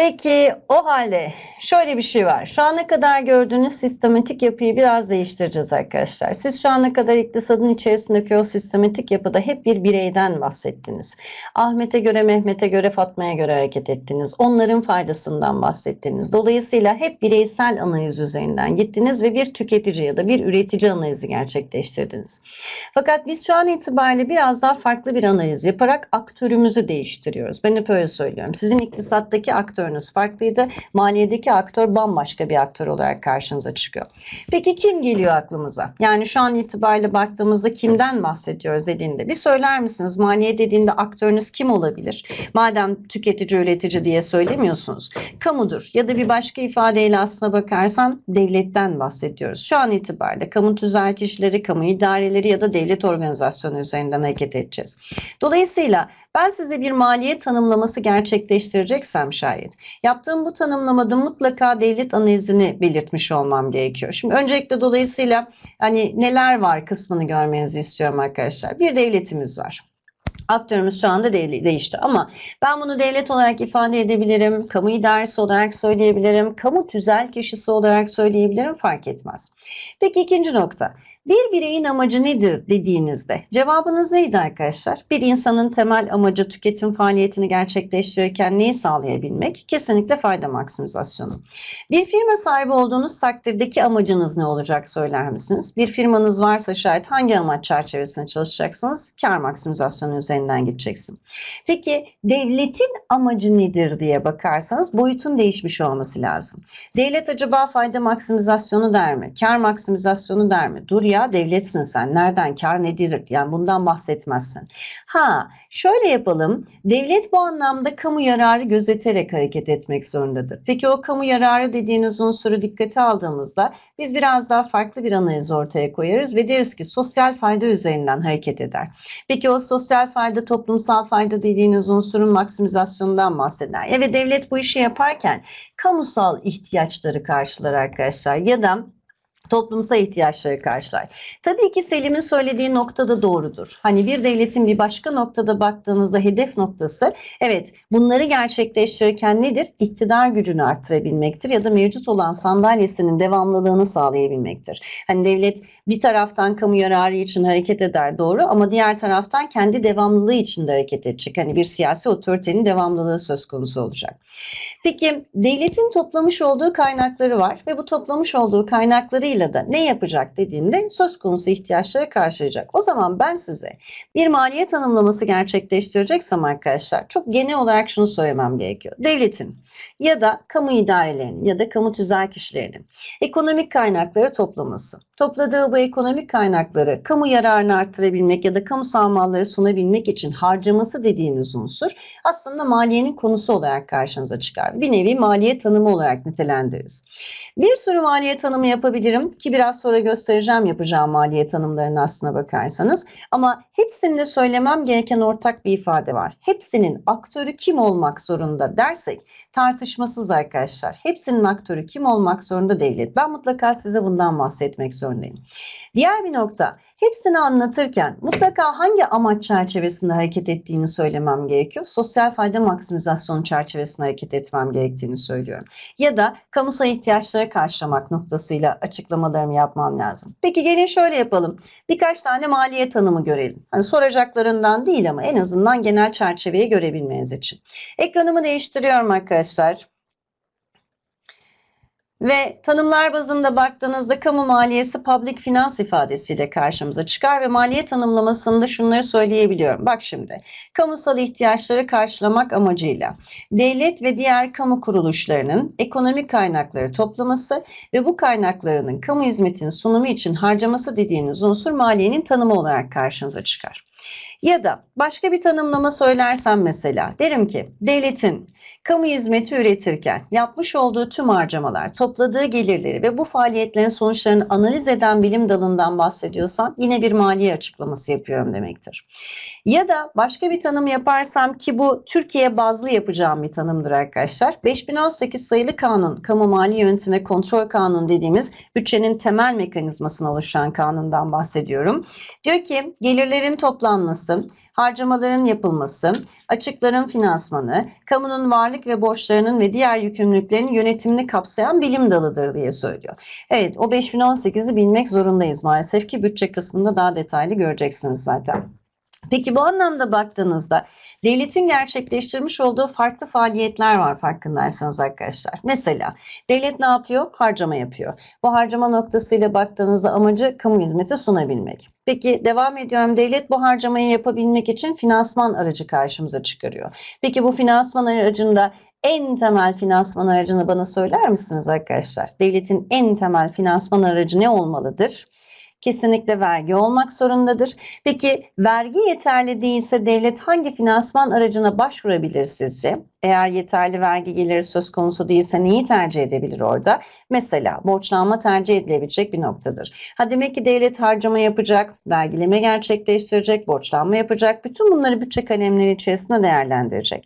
Peki o halde şöyle bir şey var. Şu ana kadar gördüğünüz sistematik yapıyı biraz değiştireceğiz arkadaşlar. Siz şu ana kadar iktisadın içerisindeki o sistematik yapıda hep bir bireyden bahsettiniz. Ahmet'e göre, Mehmet'e göre, Fatma'ya göre hareket ettiniz. Onların faydasından bahsettiniz. Dolayısıyla hep bireysel analiz üzerinden gittiniz ve bir tüketici ya da bir üretici analizi gerçekleştirdiniz. Fakat biz şu an itibariyle biraz daha farklı bir analiz yaparak aktörümüzü değiştiriyoruz. Ben hep öyle söylüyorum. Sizin iktisattaki aktörünüz farklıydı. Maliyedeki aktör bambaşka bir aktör olarak karşınıza çıkıyor. Peki kim geliyor aklımıza? Yani şu an itibariyle baktığımızda kimden bahsediyoruz dediğinde bir söyler misiniz? Maliye dediğinde aktörünüz kim olabilir? Madem tüketici üretici diye söylemiyorsunuz. Kamudur ya da bir başka ifadeyle aslına bakarsan devletten bahsediyoruz. Şu an itibariyle kamu tüzel kişileri, kamu idareleri ya da devlet organizasyonu üzerinden hareket edeceğiz. Dolayısıyla ben size bir maliye tanımlaması gerçekleştireceksem şayet yaptığım bu tanımlamada mutlaka devlet analizini belirtmiş olmam gerekiyor. Şimdi öncelikle dolayısıyla hani neler var kısmını görmenizi istiyorum arkadaşlar. Bir devletimiz var. Aktörümüz şu anda de- değişti ama ben bunu devlet olarak ifade edebilirim, kamu idaresi olarak söyleyebilirim, kamu tüzel kişisi olarak söyleyebilirim fark etmez. Peki ikinci nokta. Bir bireyin amacı nedir dediğinizde cevabınız neydi arkadaşlar? Bir insanın temel amacı tüketim faaliyetini gerçekleştirirken neyi sağlayabilmek? Kesinlikle fayda maksimizasyonu. Bir firma sahibi olduğunuz takdirdeki amacınız ne olacak söyler misiniz? Bir firmanız varsa şayet hangi amaç çerçevesinde çalışacaksınız? Kar maksimizasyonu üzerinden gideceksin. Peki devletin amacı nedir diye bakarsanız boyutun değişmiş olması lazım. Devlet acaba fayda maksimizasyonu der mi? Kar maksimizasyonu der mi? Dur ya devletsin sen. Nereden kar nedir? Yani bundan bahsetmezsin. Ha şöyle yapalım. Devlet bu anlamda kamu yararı gözeterek hareket etmek zorundadır. Peki o kamu yararı dediğiniz unsuru dikkate aldığımızda biz biraz daha farklı bir analiz ortaya koyarız ve deriz ki sosyal fayda üzerinden hareket eder. Peki o sosyal fayda, toplumsal fayda dediğiniz unsurun maksimizasyonundan bahseder. Ya ve devlet bu işi yaparken kamusal ihtiyaçları karşılar arkadaşlar ya da toplumsal ihtiyaçları karşılar. Tabii ki Selim'in söylediği noktada doğrudur. Hani bir devletin bir başka noktada baktığınızda hedef noktası evet bunları gerçekleştirirken nedir? İktidar gücünü arttırabilmektir ya da mevcut olan sandalyesinin devamlılığını sağlayabilmektir. Hani devlet bir taraftan kamu yararı için hareket eder doğru ama diğer taraftan kendi devamlılığı için de hareket edecek. Hani bir siyasi otoritenin devamlılığı söz konusu olacak. Peki devletin toplamış olduğu kaynakları var ve bu toplamış olduğu kaynaklarıyla da ne yapacak dediğinde söz konusu ihtiyaçları karşılayacak. O zaman ben size bir maliye tanımlaması gerçekleştireceksem arkadaşlar çok genel olarak şunu söylemem gerekiyor. Devletin ya da kamu idarelerinin ya da kamu tüzel kişilerinin ekonomik kaynakları toplaması. Topladığı bu ekonomik kaynakları kamu yararını arttırabilmek ya da kamusal malları sunabilmek için harcaması dediğimiz unsur aslında maliyenin konusu olarak karşınıza çıkar. Bir nevi maliye tanımı olarak nitelendiririz. Bir sürü maliye tanımı yapabilirim ki biraz sonra göstereceğim yapacağım maliye tanımlarını aslına bakarsanız. Ama hepsinde söylemem gereken ortak bir ifade var. Hepsinin aktörü kim olmak zorunda dersek tartışmasız arkadaşlar. Hepsinin aktörü kim olmak zorunda devlet. Ben mutlaka size bundan bahsetmek zorundayım. Diğer bir nokta hepsini anlatırken mutlaka hangi amaç çerçevesinde hareket ettiğini söylemem gerekiyor. Sosyal fayda maksimizasyonu çerçevesinde hareket etmem gerektiğini söylüyorum. Ya da kamusal ihtiyaçları karşılamak noktasıyla açıklamalarımı yapmam lazım. Peki gelin şöyle yapalım. Birkaç tane maliye tanımı görelim. Hani soracaklarından değil ama en azından genel çerçeveyi görebilmeniz için. Ekranımı değiştiriyorum arkadaşlar. Ve tanımlar bazında baktığınızda kamu maliyesi public finance ifadesiyle karşımıza çıkar ve maliye tanımlamasında şunları söyleyebiliyorum. Bak şimdi, kamusal ihtiyaçları karşılamak amacıyla devlet ve diğer kamu kuruluşlarının ekonomik kaynakları toplaması ve bu kaynaklarının kamu hizmetinin sunumu için harcaması dediğiniz unsur maliyenin tanımı olarak karşınıza çıkar. Ya da başka bir tanımlama söylersem mesela derim ki devletin kamu hizmeti üretirken yapmış olduğu tüm harcamalar topladığı gelirleri ve bu faaliyetlerin sonuçlarını analiz eden bilim dalından bahsediyorsan yine bir maliye açıklaması yapıyorum demektir. Ya da başka bir tanım yaparsam ki bu Türkiye bazlı yapacağım bir tanımdır arkadaşlar. 5018 sayılı kanun, kamu mali yönetim ve kontrol kanunu dediğimiz bütçenin temel mekanizmasını oluşturan kanundan bahsediyorum. Diyor ki gelirlerin toplanması, harcamaların yapılması, açıkların finansmanı, kamunun varlık ve borçlarının ve diğer yükümlülüklerinin yönetimini kapsayan bilim dalıdır diye söylüyor. Evet o 5018'i bilmek zorundayız maalesef ki bütçe kısmında daha detaylı göreceksiniz zaten. Peki bu anlamda baktığınızda devletin gerçekleştirmiş olduğu farklı faaliyetler var farkındaysanız arkadaşlar. Mesela devlet ne yapıyor? Harcama yapıyor. Bu harcama noktasıyla baktığınızda amacı kamu hizmeti sunabilmek. Peki devam ediyorum. Devlet bu harcamayı yapabilmek için finansman aracı karşımıza çıkarıyor. Peki bu finansman aracında en temel finansman aracını bana söyler misiniz arkadaşlar? Devletin en temel finansman aracı ne olmalıdır? Kesinlikle vergi olmak zorundadır. Peki vergi yeterli değilse devlet hangi finansman aracına başvurabilir sizce? Eğer yeterli vergi geliri söz konusu değilse neyi tercih edebilir orada? Mesela borçlanma tercih edilebilecek bir noktadır. Ha demek ki devlet harcama yapacak, vergileme gerçekleştirecek, borçlanma yapacak. Bütün bunları bütçe kalemleri içerisinde değerlendirecek.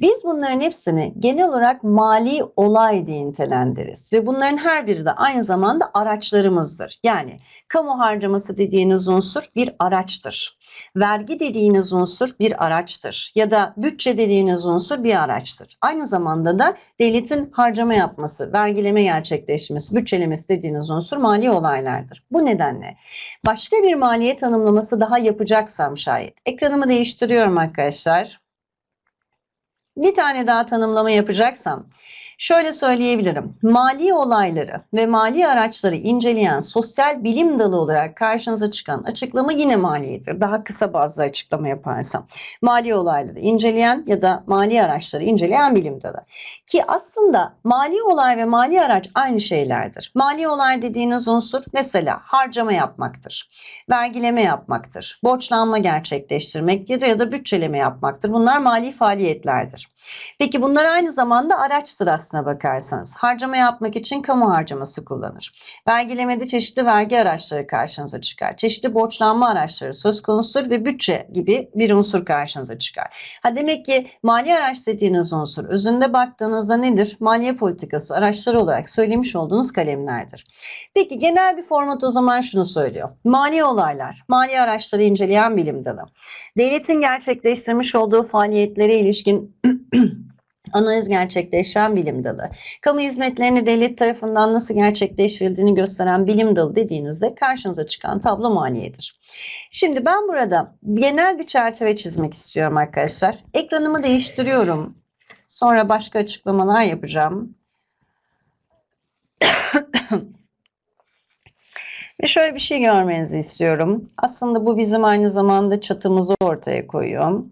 Biz bunların hepsini genel olarak mali olay diye nitelendiririz. Ve bunların her biri de aynı zamanda araçlarımızdır. Yani kamu harcaması dediğiniz unsur bir araçtır. Vergi dediğiniz unsur bir araçtır. Ya da bütçe dediğiniz unsur bir araçtır. Aynı zamanda da devletin harcama yapması, vergileme gerçekleşmesi, bütçelemesi dediğiniz unsur mali olaylardır. Bu nedenle başka bir maliye tanımlaması daha yapacaksam şayet. Ekranımı değiştiriyorum arkadaşlar. Bir tane daha tanımlama yapacaksam şöyle söyleyebilirim. Mali olayları ve mali araçları inceleyen sosyal bilim dalı olarak karşınıza çıkan açıklama yine maliyedir. Daha kısa bazı açıklama yaparsam. Mali olayları inceleyen ya da mali araçları inceleyen bilim dalı. Ki aslında mali olay ve mali araç aynı şeylerdir. Mali olay dediğiniz unsur mesela harcama yapmaktır. Vergileme yapmaktır. Borçlanma gerçekleştirmek ya da, ya da bütçeleme yapmaktır. Bunlar mali faaliyetlerdir. Peki bunlar aynı zamanda araçtır aslına bakarsanız. Harcama yapmak için kamu harcaması kullanır. Vergilemede çeşitli vergi araçları karşınıza çıkar. Çeşitli borçlanma araçları söz konusudur ve bütçe gibi bir unsur karşınıza çıkar. Ha demek ki mali araç dediğiniz unsur özünde baktığınızda nedir? Maliye politikası araçları olarak söylemiş olduğunuz kalemlerdir. Peki genel bir format o zaman şunu söylüyor. Mali olaylar, mali araçları inceleyen bilim dalı. Devletin gerçekleştirmiş olduğu faaliyetlere ilişkin analiz gerçekleştiren bilim dalı. Kamu hizmetlerini devlet tarafından nasıl gerçekleştirildiğini gösteren bilim dalı dediğinizde karşınıza çıkan tablo maliyedir. Şimdi ben burada genel bir çerçeve çizmek istiyorum arkadaşlar. Ekranımı değiştiriyorum. Sonra başka açıklamalar yapacağım. Ve şöyle bir şey görmenizi istiyorum. Aslında bu bizim aynı zamanda çatımızı ortaya koyuyor.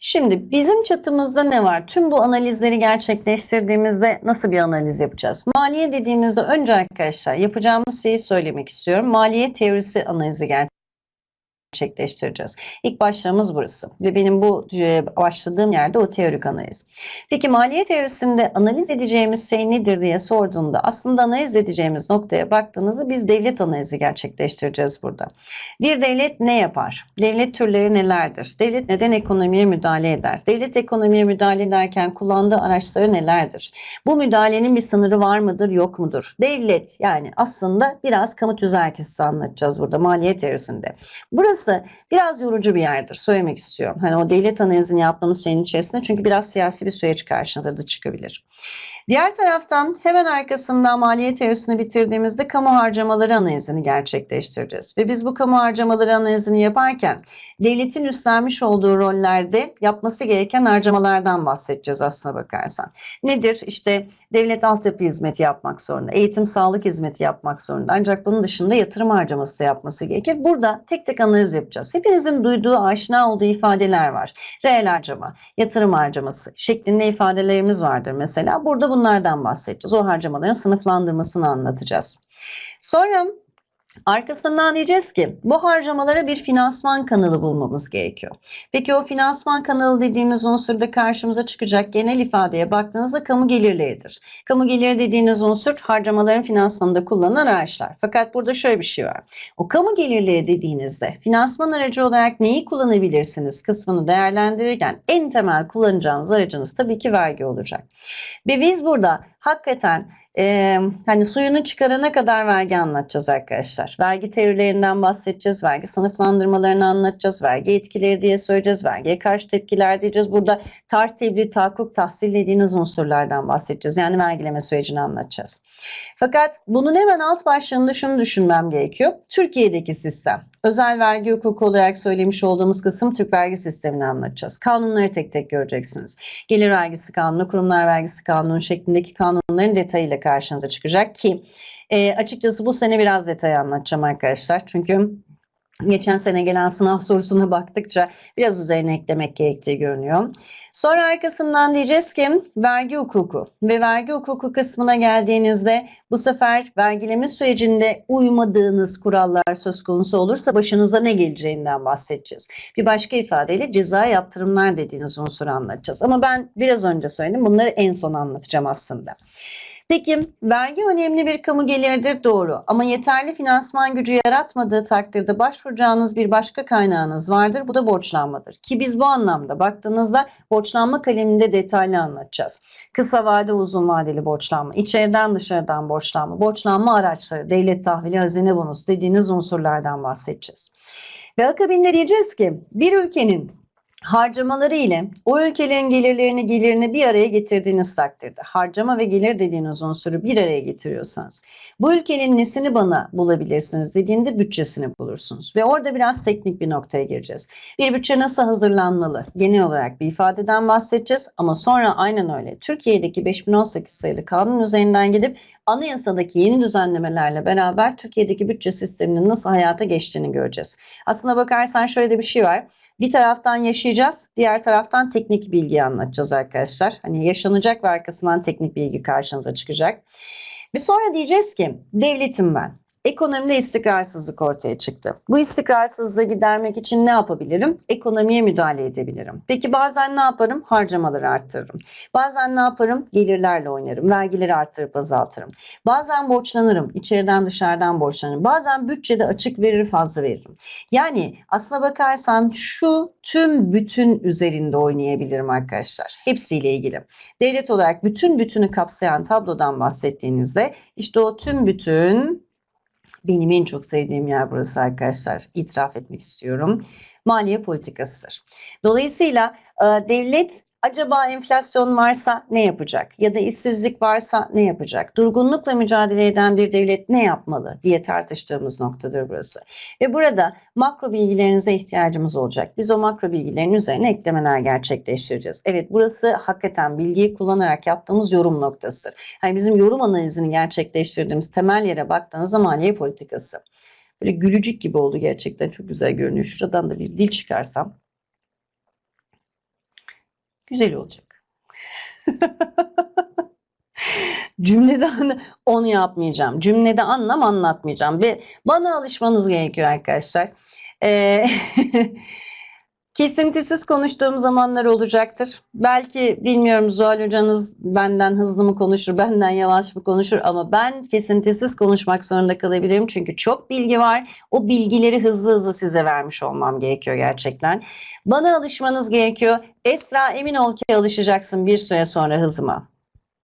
Şimdi bizim çatımızda ne var? Tüm bu analizleri gerçekleştirdiğimizde nasıl bir analiz yapacağız? Maliye dediğimizde önce arkadaşlar yapacağımız şeyi söylemek istiyorum. Maliye teorisi analizi gerçekleştireceğiz. İlk başlığımız burası ve benim bu e, başladığım yerde o teorik analiz. Peki maliye teorisinde analiz edeceğimiz şey nedir diye sorduğunda aslında analiz edeceğimiz noktaya baktığınızda biz devlet analizi gerçekleştireceğiz burada. Bir devlet ne yapar? Devlet türleri nelerdir? Devlet neden ekonomiye müdahale eder? Devlet ekonomiye müdahale ederken kullandığı araçları nelerdir? Bu müdahalenin bir sınırı var mıdır, yok mudur? Devlet yani aslında biraz kamu tüzelkesi anlatacağız burada maliye teorisinde. Burası biraz yorucu bir yerdir. Söylemek istiyorum. Hani o devlet analizini yaptığımız şeyin içerisinde çünkü biraz siyasi bir süreç karşınıza da çıkabilir. Diğer taraftan hemen arkasından maliye teorisini bitirdiğimizde kamu harcamaları analizini gerçekleştireceğiz. Ve biz bu kamu harcamaları analizini yaparken devletin üstlenmiş olduğu rollerde yapması gereken harcamalardan bahsedeceğiz aslına bakarsan. Nedir? İşte devlet altyapı hizmeti yapmak zorunda, eğitim sağlık hizmeti yapmak zorunda. Ancak bunun dışında yatırım harcaması da yapması gerekir. Burada tek tek analiz yapacağız. Hepinizin duyduğu, aşina olduğu ifadeler var. Reel harcama, yatırım harcaması şeklinde ifadelerimiz vardır mesela. Burada bunlardan bahsedeceğiz. O harcamaların sınıflandırmasını anlatacağız. Sonra Arkasından diyeceğiz ki bu harcamalara bir finansman kanalı bulmamız gerekiyor. Peki o finansman kanalı dediğimiz unsurda karşımıza çıkacak genel ifadeye baktığınızda kamu gelirleridir. Kamu geliri dediğiniz unsur harcamaların finansmanında kullanılan araçlar. Fakat burada şöyle bir şey var. O kamu gelirleri dediğinizde finansman aracı olarak neyi kullanabilirsiniz kısmını değerlendirirken en temel kullanacağınız aracınız tabii ki vergi olacak. Ve biz burada hakikaten e, hani suyunu çıkarana kadar vergi anlatacağız arkadaşlar. Vergi teorilerinden bahsedeceğiz, vergi sınıflandırmalarını anlatacağız, vergi etkileri diye söyleyeceğiz, vergiye karşı tepkiler diyeceğiz. Burada tar tebliğ, tahakkuk, tahsil dediğiniz unsurlardan bahsedeceğiz. Yani vergileme sürecini anlatacağız. Fakat bunun hemen alt başlığında şunu düşünmem gerekiyor. Türkiye'deki sistem. Özel vergi hukuku olarak söylemiş olduğumuz kısım Türk vergi sistemini anlatacağız. Kanunları tek tek göreceksiniz. Gelir vergisi kanunu, kurumlar vergisi kanunu şeklindeki kanunların detayıyla karşınıza çıkacak ki e, açıkçası bu sene biraz detay anlatacağım arkadaşlar. Çünkü geçen sene gelen sınav sorusuna baktıkça biraz üzerine eklemek gerektiği görünüyor. Sonra arkasından diyeceğiz ki vergi hukuku ve vergi hukuku kısmına geldiğinizde bu sefer vergileme sürecinde uymadığınız kurallar söz konusu olursa başınıza ne geleceğinden bahsedeceğiz. Bir başka ifadeyle ceza yaptırımlar dediğiniz unsuru anlatacağız. Ama ben biraz önce söyledim bunları en son anlatacağım aslında. Peki vergi önemli bir kamu geliridir doğru ama yeterli finansman gücü yaratmadığı takdirde başvuracağınız bir başka kaynağınız vardır. Bu da borçlanmadır. Ki biz bu anlamda baktığınızda borçlanma kaleminde detaylı anlatacağız. Kısa vade uzun vadeli borçlanma, içeriden dışarıdan borçlanma, borçlanma araçları, devlet tahvili, hazine bonus dediğiniz unsurlardan bahsedeceğiz. Ve akabinde diyeceğiz ki bir ülkenin harcamaları ile o ülkelerin gelirlerini gelirini bir araya getirdiğiniz takdirde harcama ve gelir dediğiniz unsuru bir araya getiriyorsanız bu ülkenin nesini bana bulabilirsiniz dediğinde bütçesini bulursunuz ve orada biraz teknik bir noktaya gireceğiz. Bir bütçe nasıl hazırlanmalı? Genel olarak bir ifadeden bahsedeceğiz ama sonra aynen öyle Türkiye'deki 5018 sayılı kanun üzerinden gidip anayasadaki yeni düzenlemelerle beraber Türkiye'deki bütçe sisteminin nasıl hayata geçtiğini göreceğiz. Aslına bakarsan şöyle de bir şey var. Bir taraftan yaşayacağız, diğer taraftan teknik bilgi anlatacağız arkadaşlar. Hani yaşanacak ve arkasından teknik bilgi karşınıza çıkacak. Ve sonra diyeceğiz ki devletim ben. Ekonomide istikrarsızlık ortaya çıktı. Bu istikrarsızlığı gidermek için ne yapabilirim? Ekonomiye müdahale edebilirim. Peki bazen ne yaparım? Harcamaları arttırırım. Bazen ne yaparım? Gelirlerle oynarım. Vergileri arttırıp azaltırım. Bazen borçlanırım. İçeriden dışarıdan borçlanırım. Bazen bütçede açık verir fazla veririm. Yani aslına bakarsan şu tüm bütün üzerinde oynayabilirim arkadaşlar. Hepsiyle ilgili. Devlet olarak bütün bütünü kapsayan tablodan bahsettiğinizde işte o tüm bütün benim en çok sevdiğim yer burası arkadaşlar. İtiraf etmek istiyorum. Maliye politikasıdır. Dolayısıyla e, devlet acaba enflasyon varsa ne yapacak? Ya da işsizlik varsa ne yapacak? Durgunlukla mücadele eden bir devlet ne yapmalı diye tartıştığımız noktadır burası. Ve burada makro bilgilerinize ihtiyacımız olacak. Biz o makro bilgilerin üzerine eklemeler gerçekleştireceğiz. Evet burası hakikaten bilgiyi kullanarak yaptığımız yorum noktası. Yani bizim yorum analizini gerçekleştirdiğimiz temel yere baktığınız zaman maliye politikası. Böyle gülücük gibi oldu gerçekten. Çok güzel görünüyor. Şuradan da bir dil çıkarsam. Güzel olacak. Cümlede onu yapmayacağım. Cümlede anlam anlatmayacağım. Ve bana alışmanız gerekiyor arkadaşlar. Ee, Kesintisiz konuştuğum zamanlar olacaktır. Belki bilmiyorum Zuhal hocanız benden hızlı mı konuşur, benden yavaş mı konuşur ama ben kesintisiz konuşmak zorunda kalabilirim. Çünkü çok bilgi var. O bilgileri hızlı hızlı size vermiş olmam gerekiyor gerçekten. Bana alışmanız gerekiyor. Esra emin ol ki alışacaksın bir süre sonra hızıma.